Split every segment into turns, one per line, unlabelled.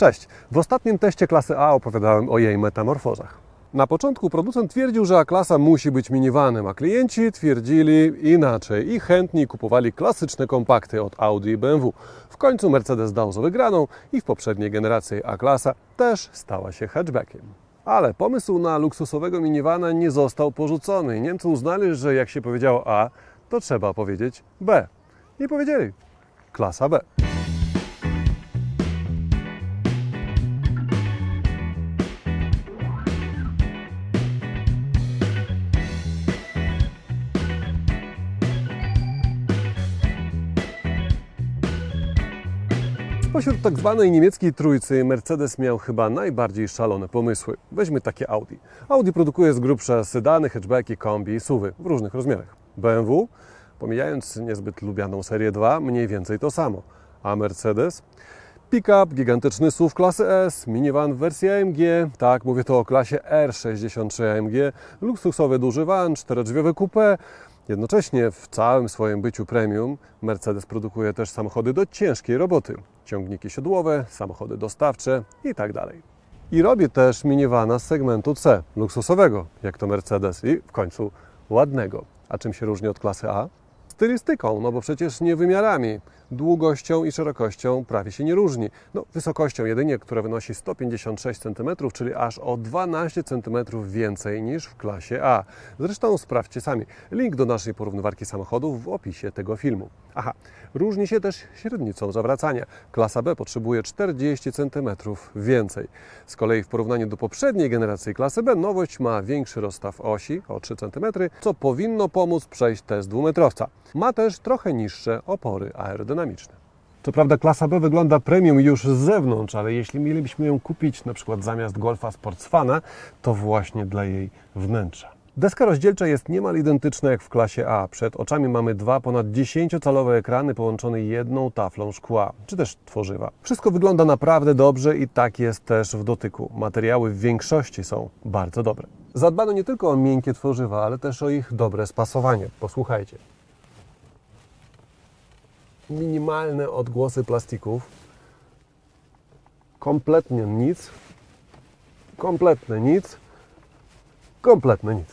Cześć! W ostatnim teście klasy A opowiadałem o jej metamorfozach. Na początku producent twierdził, że A-klasa musi być minivanem, a klienci twierdzili inaczej i chętni kupowali klasyczne kompakty od Audi i BMW. W końcu Mercedes dał za wygraną i w poprzedniej generacji A-klasa też stała się hatchbackiem. Ale pomysł na luksusowego minivana nie został porzucony. Niemcy uznali, że jak się powiedziało A, to trzeba powiedzieć B. I powiedzieli klasa B. Spośród tak zwanej niemieckiej trójcy Mercedes miał chyba najbardziej szalone pomysły. Weźmy takie Audi. Audi produkuje z grubsza sedany, hatchbacki, kombi i suwy w różnych rozmiarach. BMW, pomijając niezbyt lubianą serię 2, mniej więcej to samo. A Mercedes? Pick-up, gigantyczny SUV klasy S, minivan w wersji AMG, tak, mówię to o klasie R63 AMG, luksusowy duży van, czterodrzwiowe coupé, Jednocześnie w całym swoim byciu premium Mercedes produkuje też samochody do ciężkiej roboty, ciągniki siodłowe, samochody dostawcze itd. I robi też minivana z segmentu C, luksusowego, jak to Mercedes i w końcu ładnego. A czym się różni od klasy A? Stylistyką, no bo przecież nie wymiarami, długością i szerokością prawie się nie różni. No, wysokością jedynie, która wynosi 156 cm, czyli aż o 12 cm więcej niż w klasie A. Zresztą sprawdźcie sami. Link do naszej porównywarki samochodów w opisie tego filmu. Aha, różni się też średnicą zawracania. Klasa B potrzebuje 40 cm więcej. Z kolei w porównaniu do poprzedniej generacji klasy B nowość ma większy rozstaw osi o 3 cm, co powinno pomóc przejść test dwumetrowca. Ma też trochę niższe opory aerodynamiczne. Co prawda klasa B wygląda premium już z zewnątrz, ale jeśli mielibyśmy ją kupić na przykład zamiast Golfa Sportsfana, to właśnie dla jej wnętrza. Deska rozdzielcza jest niemal identyczna jak w klasie A. Przed oczami mamy dwa ponad 10-calowe ekrany połączone jedną taflą szkła, czy też tworzywa. Wszystko wygląda naprawdę dobrze i tak jest też w dotyku. Materiały w większości są bardzo dobre. Zadbano nie tylko o miękkie tworzywa, ale też o ich dobre spasowanie. Posłuchajcie. Minimalne odgłosy plastików. Kompletnie nic. Kompletne nic. Kompletne nic.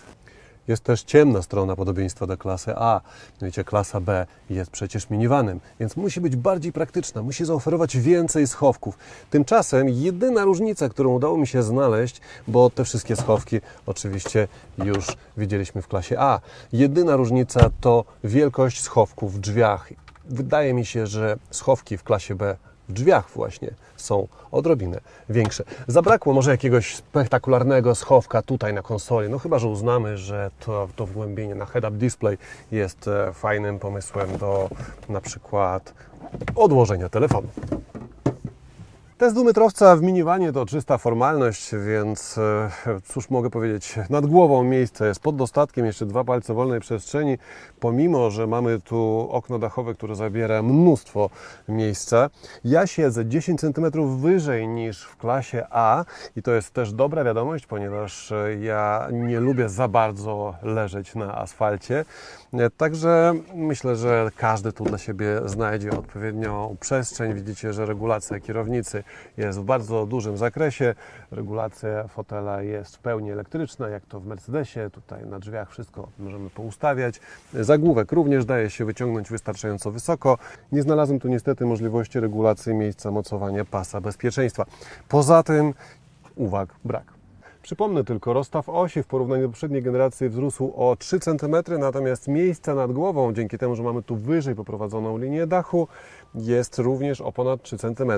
Jest też ciemna strona podobieństwa do klasy A. Wiecie, klasa B jest przecież minivanem, więc musi być bardziej praktyczna, musi zaoferować więcej schowków. Tymczasem jedyna różnica, którą udało mi się znaleźć, bo te wszystkie schowki oczywiście już widzieliśmy w klasie A, jedyna różnica to wielkość schowków w drzwiach. Wydaje mi się, że schowki w klasie B w drzwiach właśnie są odrobinę większe. Zabrakło może jakiegoś spektakularnego schowka tutaj na konsoli, no chyba, że uznamy, że to, to wgłębienie na head-up display jest e, fajnym pomysłem do na przykład odłożenia telefonu. Test dwumetrowca w minivanie to czysta formalność, więc e, cóż mogę powiedzieć, nad głową miejsce jest pod dostatkiem, jeszcze dwa palce wolnej przestrzeni, pomimo, że mamy tu okno dachowe, które zabiera mnóstwo miejsca. Ja siedzę 10 cm wyżej niż w klasie A i to jest też dobra wiadomość, ponieważ e, ja nie lubię za bardzo leżeć na asfalcie. E, Także myślę, że każdy tu dla siebie znajdzie odpowiednią przestrzeń. Widzicie, że regulacja kierownicy jest w bardzo dużym zakresie. Regulacja fotela jest w pełni elektryczna, jak to w Mercedesie. Tutaj na drzwiach wszystko możemy poustawiać. Zagłówek również daje się wyciągnąć wystarczająco wysoko. Nie znalazłem tu niestety możliwości regulacji miejsca mocowania pasa bezpieczeństwa. Poza tym uwag brak. Przypomnę tylko, rozstaw osi w porównaniu do poprzedniej generacji wzrósł o 3 cm, natomiast miejsca nad głową, dzięki temu, że mamy tu wyżej poprowadzoną linię dachu, jest również o ponad 3 cm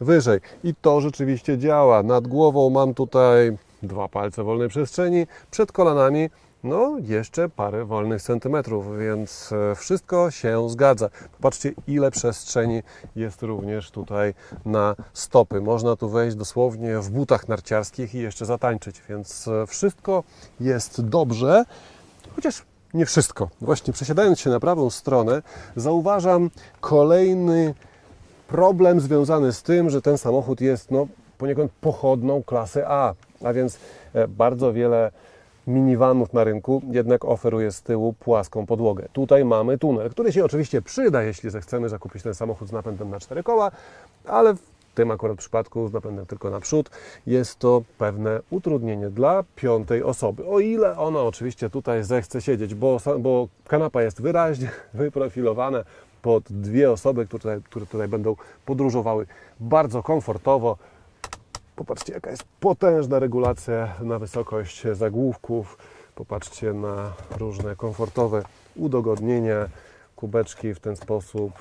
wyżej. I to rzeczywiście działa. Nad głową mam tutaj dwa palce wolnej przestrzeni, przed kolanami no jeszcze parę wolnych centymetrów, więc e, wszystko się zgadza. Popatrzcie, ile przestrzeni jest również tutaj na stopy. Można tu wejść dosłownie w butach narciarskich i jeszcze zatańczyć, więc e, wszystko jest dobrze, chociaż nie wszystko. Właśnie przesiadając się na prawą stronę, zauważam kolejny problem związany z tym, że ten samochód jest no, poniekąd pochodną klasy A, a więc e, bardzo wiele minivanów na rynku jednak oferuje z tyłu płaską podłogę. Tutaj mamy tunel, który się oczywiście przyda, jeśli zechcemy zakupić ten samochód z napędem na cztery koła, ale tym akurat przypadku z napędem tylko naprzód jest to pewne utrudnienie dla piątej osoby. O ile ona oczywiście tutaj zechce siedzieć, bo, bo kanapa jest wyraźnie wyprofilowana pod dwie osoby, które, które tutaj będą podróżowały bardzo komfortowo. Popatrzcie, jaka jest potężna regulacja na wysokość zagłówków. Popatrzcie na różne komfortowe udogodnienia, kubeczki w ten sposób,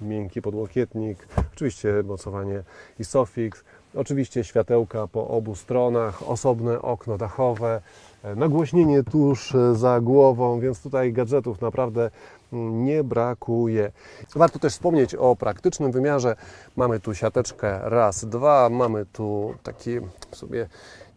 miękki podłokietnik, oczywiście mocowanie ISOFIX, oczywiście światełka po obu stronach, osobne okno dachowe, nagłośnienie tuż za głową, więc tutaj gadżetów naprawdę nie brakuje. Warto też wspomnieć o praktycznym wymiarze. Mamy tu siateczkę raz, dwa, mamy tu taki sobie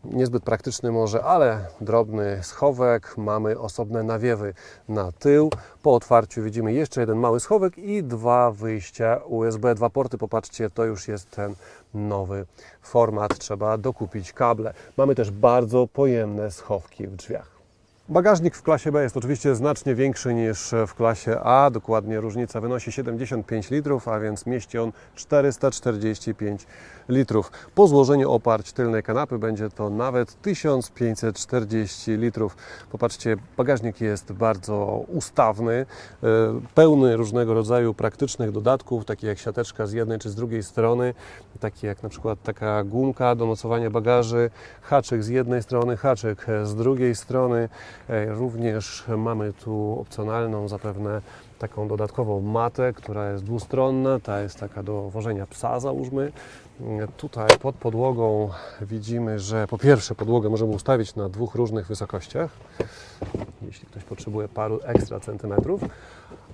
niezbyt praktyczny może, ale drobny schowek. Mamy osobne nawiewy na tył. Po otwarciu widzimy jeszcze jeden mały schowek i dwa wyjścia USB, dwa porty. Popatrzcie, to już jest ten nowy format. Trzeba dokupić kable. Mamy też bardzo pojemne schowki w drzwiach. Bagażnik w klasie B jest oczywiście znacznie większy niż w klasie A. Dokładnie różnica wynosi 75 litrów, a więc mieści on 445 litrów. Po złożeniu oparć tylnej kanapy będzie to nawet 1540 litrów. Popatrzcie, bagażnik jest bardzo ustawny, e, pełny różnego rodzaju praktycznych dodatków, takie jak siateczka z jednej czy z drugiej strony, takie jak na przykład taka gumka do mocowania bagaży, haczyk z jednej strony, haczyk z drugiej strony. E, Również mamy tu opcjonalną zapewne taką dodatkową matę, która jest dwustronna, ta jest taka do wożenia psa załóżmy. E, Tutaj pod podłogą widzimy, że po pierwsze podłogę możemy ustawić na dwóch różnych wysokościach, jeśli ktoś potrzebuje paru ekstra centymetrów,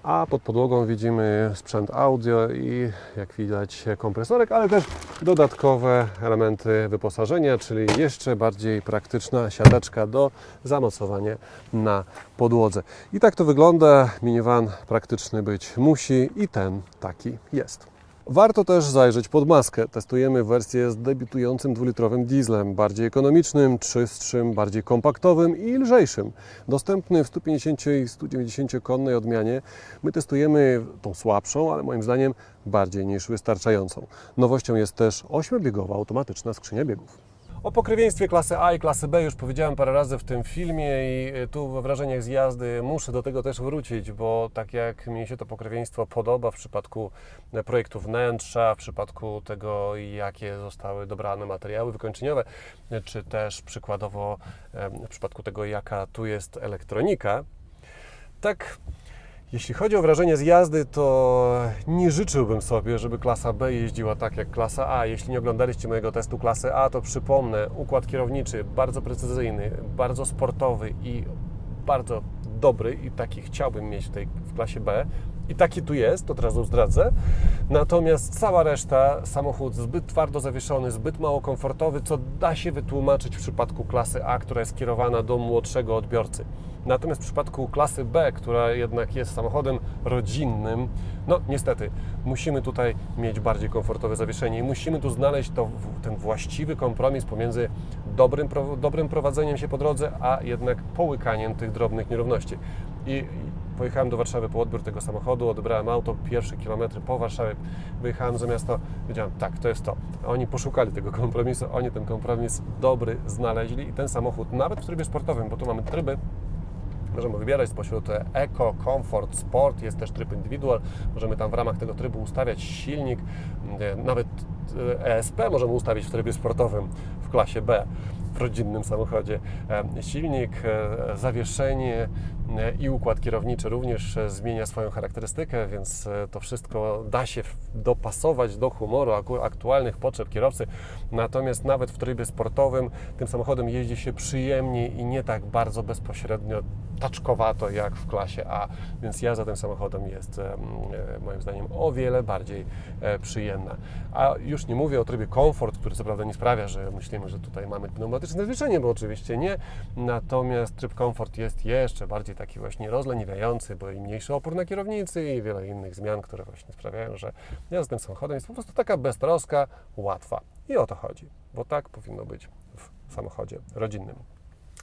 a pod podłogą widzimy sprzęt audio i jak widać kompresorek, ale też dodatkowe elementy wyposażenia, czyli jeszcze bardziej praktyczna siateczka do zamocowania na podłodze. I tak to wygląda. Minivan praktyczny być musi i ten taki jest. Warto też zajrzeć pod maskę. Testujemy wersję z debiutującym dwulitrowym dieslem, bardziej ekonomicznym, czystszym, bardziej kompaktowym i lżejszym. Dostępny w 150 i 190 konnej odmianie. My testujemy tą słabszą, ale moim zdaniem bardziej niż wystarczającą. Nowością jest też 8-biegowa automatyczna skrzynia biegów. O pokrewieństwie klasy A i klasy B już powiedziałem parę razy w tym filmie i y, tu we wrażeniach z jazdy muszę do tego też wrócić, bo tak jak mi się to pokrewieństwo podoba w przypadku e, projektu wnętrza, w przypadku tego jakie zostały dobrane materiały wykończeniowe, e, czy też przykładowo e, w przypadku tego jaka tu jest elektronika, tak jeśli chodzi o wrażenie z jazdy, to nie życzyłbym sobie, żeby klasa B jeździła tak jak klasa A. Jeśli nie oglądaliście mojego testu klasy A, to przypomnę, układ kierowniczy bardzo precyzyjny, bardzo sportowy i bardzo dobry i taki chciałbym mieć w tej w klasie B. I taki tu jest, to od razu zdradzę. Natomiast cała reszta, samochód zbyt twardo zawieszony, zbyt mało komfortowy, co da się wytłumaczyć w przypadku klasy A, która jest kierowana do młodszego odbiorcy. Natomiast w przypadku klasy B, która jednak jest samochodem rodzinnym, no niestety, musimy tutaj mieć bardziej komfortowe zawieszenie i musimy tu znaleźć to, ten właściwy kompromis pomiędzy dobrym, dobrym prowadzeniem się po drodze, a jednak połykaniem tych drobnych nierówności. I pojechałem do Warszawy po odbiór tego samochodu, odebrałem auto, pierwsze kilometry po Warszawie, wyjechałem za miasto, wiedziałem, tak, to jest to. Oni poszukali tego kompromisu, oni ten kompromis dobry znaleźli i ten samochód, nawet w trybie sportowym, bo tu mamy tryby, Możemy wybierać spośród Eco, Comfort, Sport, jest też tryb Individual. Możemy tam w ramach tego trybu ustawiać silnik, e, nawet ESP możemy ustawić w trybie sportowym w klasie B w rodzinnym samochodzie. E, Silnik, e, zawieszenie i układ kierowniczy również e, zmienia swoją charakterystykę, więc e, to wszystko da się dopasować do humoru aktualnych potrzeb kierowcy. Natomiast nawet w trybie sportowym tym samochodem jeździ się przyjemniej i nie tak bardzo bezpośrednio taczkowato jak w klasie A, więc jazda tym samochodem jest e, moim zdaniem o wiele bardziej e, przyjemna. A już nie mówię o trybie komfort, który co prawda nie sprawia, że myślimy, że tutaj mamy pneumatyczne zawieszenie, bo oczywiście nie. Natomiast tryb komfort jest jeszcze bardziej taki właśnie rozleniwiający, bo i mniejszy opór na kierownicy i wiele innych zmian, które właśnie sprawiają, że jazda tym samochodem jest po prostu taka beztroska, łatwa. I o to chodzi, bo tak powinno być w samochodzie rodzinnym.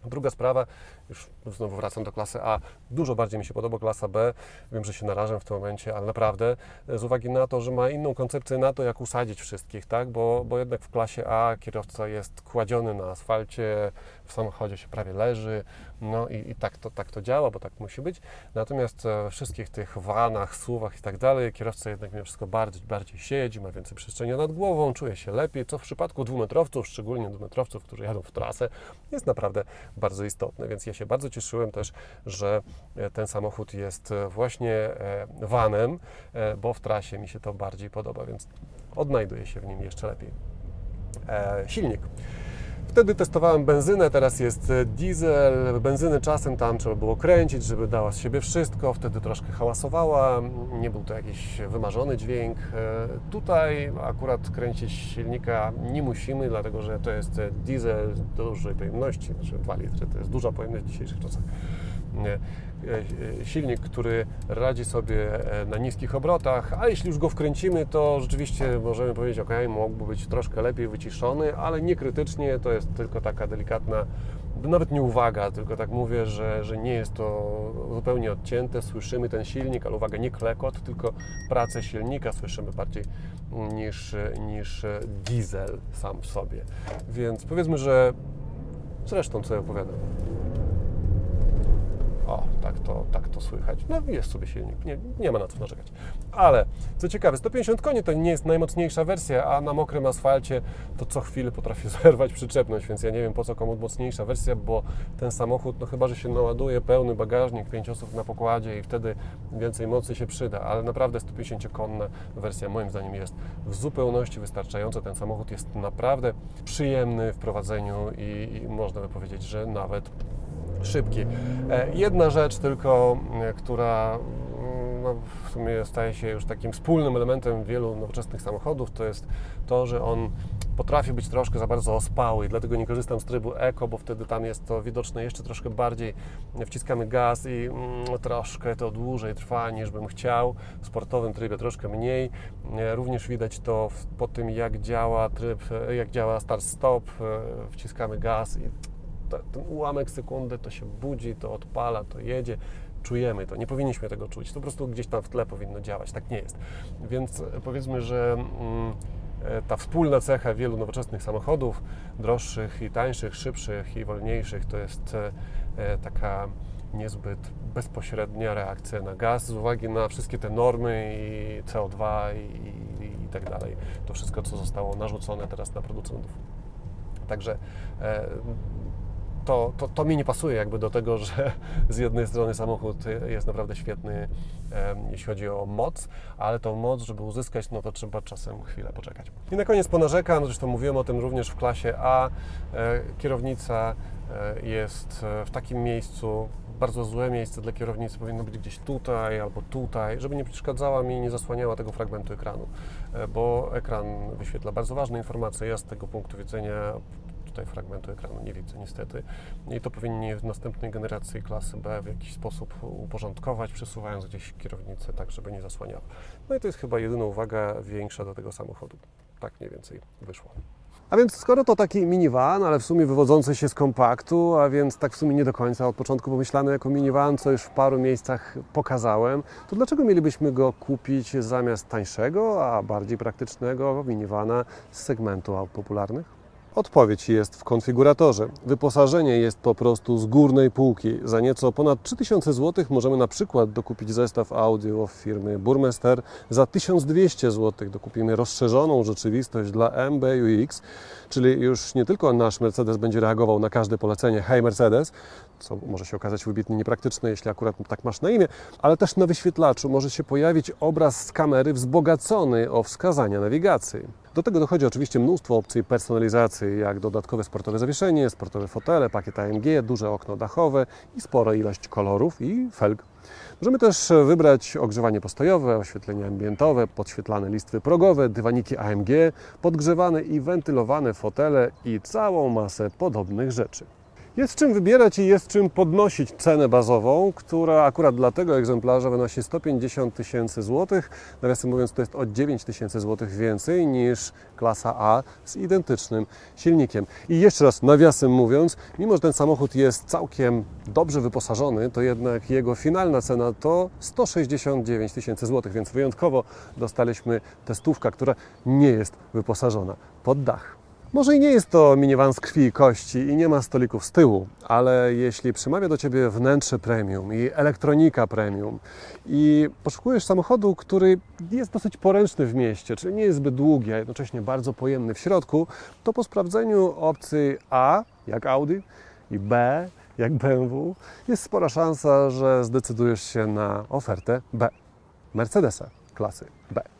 Druga sprawa, już znowu wracam do klasy A, dużo bardziej mi się podoba klasa B. Wiem, że się narażam w tym momencie, ale naprawdę e, z uwagi na to, że ma inną koncepcję na to, jak usadzić wszystkich, tak? Bo, bo jednak w klasie A kierowca jest kładziony na asfalcie, w samochodzie się prawie leży, no i, i tak, to, tak to działa, bo tak musi być. Natomiast e, we wszystkich tych vanach, suwach i tak dalej, kierowca jednak mimo wszystko bardziej, bardziej siedzi, ma więcej przestrzeni nad głową, czuje się lepiej, co w przypadku dwumetrowców, szczególnie dwumetrowców, którzy jadą w trasę, jest naprawdę bardzo istotne. Więc ja się bardzo cieszyłem też, że e, ten samochód jest e, właśnie vanem, bo w trasie mi się to bardziej podoba, więc odnajduję się w nim jeszcze lepiej. E, silnik. Wtedy testowałem benzynę, teraz jest e, diesel. Benzynę czasem tam trzeba było kręcić, żeby dała z siebie wszystko. Wtedy troszkę hałasowała, nie był to jakiś wymarzony dźwięk. E, Tutaj akurat kręcić silnika nie musimy, dlatego że to jest e, diesel dużej pojemności, znaczy 2 litry, to jest duża pojemność w dzisiejszych czasach. E, e, Silnik, który radzi sobie e, na niskich obrotach, a jeśli już go wkręcimy, to rzeczywiście możemy powiedzieć, ok, mógłby być troszkę lepiej wyciszony, ale nie krytycznie, to jest tylko taka delikatna, nawet nie uwaga, tylko tak mówię, że, że nie jest to zupełnie odcięte, słyszymy ten silnik, ale uwaga, nie klekot, tylko pracę silnika słyszymy bardziej niż, niż diesel sam w sobie. Więc powiedzmy, że zresztą co ja opowiadam. O, tak to, tak to słychać. No jest sobie silnik, nie, nie ma na co narzekać. Ale co ciekawe, 150 koni to nie jest najmocniejsza wersja, a na mokrym asfalcie to co chwilę potrafi zerwać przyczepność, więc ja nie wiem po co komu mocniejsza wersja, bo ten samochód, no chyba, że się naładuje pełny bagażnik, 5 osób na pokładzie i wtedy więcej mocy się przyda, ale naprawdę 150-konna wersja moim zdaniem jest w zupełności wystarczająca. Ten samochód jest naprawdę przyjemny w prowadzeniu i, i można by powiedzieć, że nawet szybki. E, Jedna rzecz tylko, e, która mm, no, w sumie staje się już takim wspólnym elementem wielu nowoczesnych samochodów, to jest to, że on potrafi być troszkę za bardzo ospały dlatego nie korzystam z trybu Eco, bo wtedy tam jest to widoczne jeszcze troszkę bardziej. Wciskamy gaz i mm, troszkę to dłużej trwa niż bym chciał. W sportowym trybie troszkę mniej. E, Również widać to po tym, jak działa tryb, jak działa start-stop. Wciskamy gaz i ta- ten ułamek sekundy to się budzi, to odpala, to jedzie. Czujemy to. Nie powinniśmy tego czuć. To po prostu gdzieś tam w tle powinno działać. Tak nie jest. Więc e, powiedzmy, że mm, e, ta wspólna cecha wielu nowoczesnych samochodów, droższych i tańszych, szybszych i wolniejszych, to jest e, taka niezbyt bezpośrednia reakcja na gaz z uwagi na wszystkie te normy i CO2 i, i, i tak dalej. To wszystko, co zostało narzucone teraz na producentów. Także e, to, to, to mi nie pasuje jakby do tego, że z jednej strony samochód jest naprawdę świetny, jeśli chodzi o moc, ale tą moc, żeby uzyskać, no to trzeba czasem chwilę poczekać. I na koniec ponarzekam, zresztą mówiłem o tym również w klasie A. E, Kierownica e, jest e, w takim miejscu, bardzo złe miejsce dla kierownicy powinno być gdzieś tutaj albo tutaj, żeby nie przeszkadzała mi i nie zasłaniała tego fragmentu ekranu, bo ekran wyświetla bardzo ważne informacje. Ja z tego punktu widzenia tutaj fragmentu ekranu nie widzę niestety. I to powinni w następnej generacji klasy B w jakiś sposób uporządkować, przesuwając gdzieś kierownicę tak, żeby nie zasłaniała. No i to jest chyba jedyna uwaga większa do tego samochodu. Tak mniej więcej wyszło. A więc skoro to taki minivan, ale w sumie wywodzący się z kompaktu, a więc tak w sumie nie do końca od początku pomyślany jako minivan, co już w paru miejscach pokazałem, to dlaczego mielibyśmy go kupić zamiast tańszego, a bardziej praktycznego minivana z segmentu aut popularnych? Odpowiedź jest w konfiguratorze. Wyposażenie jest po prostu z górnej półki. Za nieco ponad 3000 zł możemy na przykład dokupić zestaw audio firmy Burmester. Za 1200 zł dokupimy rozszerzoną rzeczywistość dla MBUX, czyli już nie tylko nasz Mercedes będzie reagował na każde polecenie Hey Mercedes, co może się okazać wybitnie niepraktyczne, jeśli akurat tak masz na imię, ale też na wyświetlaczu może się pojawić obraz z kamery wzbogacony o wskazania nawigacji. Do tego dochodzi oczywiście mnóstwo opcji personalizacji, jak dodatkowe sportowe zawieszenie, sportowe fotele, pakiet AMG, duże okno dachowe i spora ilość kolorów i felg. Możemy też wybrać ogrzewanie postojowe, oświetlenie ambientowe, podświetlane listwy progowe, dywaniki AMG, podgrzewane i wentylowane fotele i całą masę podobnych rzeczy. Jest czym wybierać i jest czym podnosić cenę bazową, która akurat dla tego egzemplarza wynosi 150 tysięcy złotych. Nawiasem mówiąc, to jest o 9 tysięcy złotych więcej niż klasa A z identycznym silnikiem. I jeszcze raz, nawiasem mówiąc, mimo że ten samochód jest całkiem dobrze wyposażony, to jednak jego finalna cena to 169 tysięcy złotych, więc wyjątkowo dostaliśmy testówkę, która nie jest wyposażona pod dach. Może i nie jest to minivan z krwi i kości i nie ma stolików z tyłu, ale jeśli przemawia do Ciebie wnętrze premium i elektronika premium i poszukujesz samochodu, który jest dosyć poręczny w mieście, czyli nie jest zbyt długi, a jednocześnie bardzo pojemny w środku, to po sprawdzeniu opcji A, jak Audi, i B, jak BMW, jest spora szansa, że zdecydujesz się na ofertę B, Mercedesa klasy B.